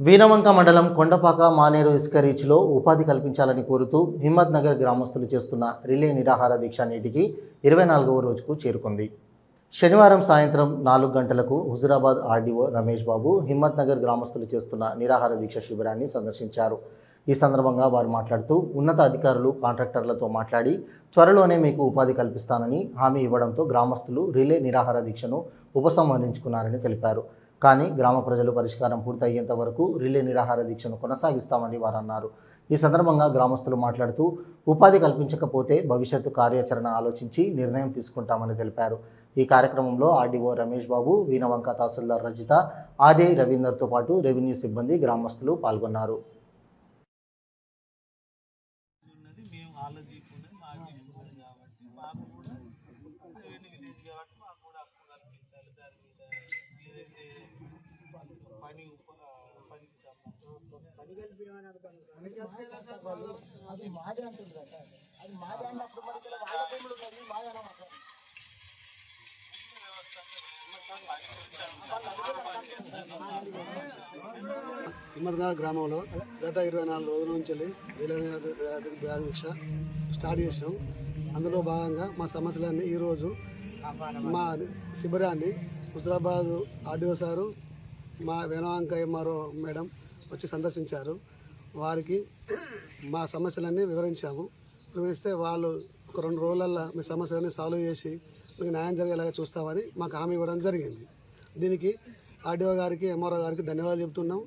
వీణవంక మండలం కొండపాక మానేరు ఇసుక రీచ్లో ఉపాధి కల్పించాలని కోరుతూ హిమ్మత్ నగర్ గ్రామస్తులు చేస్తున్న రిలే నిరాహార దీక్ష నేటికి ఇరవై నాలుగవ రోజుకు చేరుకుంది. శనివారం సాయంత్రం నాలుగు గంటలకు హుజురాబాద్ ఆర్డీఓ రమేష్ బాబు హిమ్మత్ నగర్ గ్రామస్తులు చేస్తున్న నిరాహార దీక్ష శిబిరాన్ని సందర్శించారు. ఈ సందర్భంగా వారు మాట్లాడుతూ ఉన్నత అధికారులు కాంట్రాక్టర్లతో మాట్లాడి త్వరలోనే మీకు ఉపాధి కల్పిస్తానని హామీ ఇవ్వడంతో గ్రామస్తులు రిలే నిరాహార దీక్షను ఉపసంహరించుకున్నారని తెలిపారు. కానీ గ్రామ ప్రజలు పరిష్కారం పూర్తయ్యేంత వరకు రిలే నిరాహార దీక్షను కొనసాగిస్తామని వారు అన్నారు ఈ సందర్భంగా గ్రామస్తులు మాట్లాడుతూ ఉపాధి కల్పించకపోతే భవిష్యత్తు కార్యాచరణ ఆలోచించి నిర్ణయం తీసుకుంటామని తెలిపారు. ఈ కార్యక్రమంలో ఆర్డీఓ రమేష్ బాబు వీణవంక తహసీల్దార్ రజిత ఆర్డీఐ రవీందర్తో పాటు రెవెన్యూ సిబ్బంది గ్రామస్తులు పాల్గొన్నారు. మేము మాకు కాబట్టి మాకు అది మాదే అంటుంది అది మాదే అన్నప్పుడు మరి వాళ్ళ భూములు ఉన్నాయి, మాదే అన్నమాట. హిమ్మత్నగర్ గ్రామంలో గత ఇరవై నాలుగు రోజుల నుంచి వెళ్ళి దీక్ష స్టార్ట్ చేసినాం అందులో భాగంగా మా సమస్యలన్నీ ఈరోజు మా శిబిరాన్ని హుజరాబాద్ ఆర్డీఓ సారు మా వేణవాంక ఎంఆర్ఓ మేడం వచ్చి సందర్శించారు. వారికి మా సమస్యలన్నీ వివరించాము. వివరిస్తే వాళ్ళు ఒక రెండు రోజులల్లో మీ సమస్యలన్నీ సాల్వ్ చేసి మీకు న్యాయం జరిగేలాగా చూస్తామని మాకు హామీ ఇవ్వడం జరిగింది. దీనికి ఆర్డీఓ గారికి ఎంఆర్ఓ గారికి ధన్యవాదాలు చెబుతున్నాం.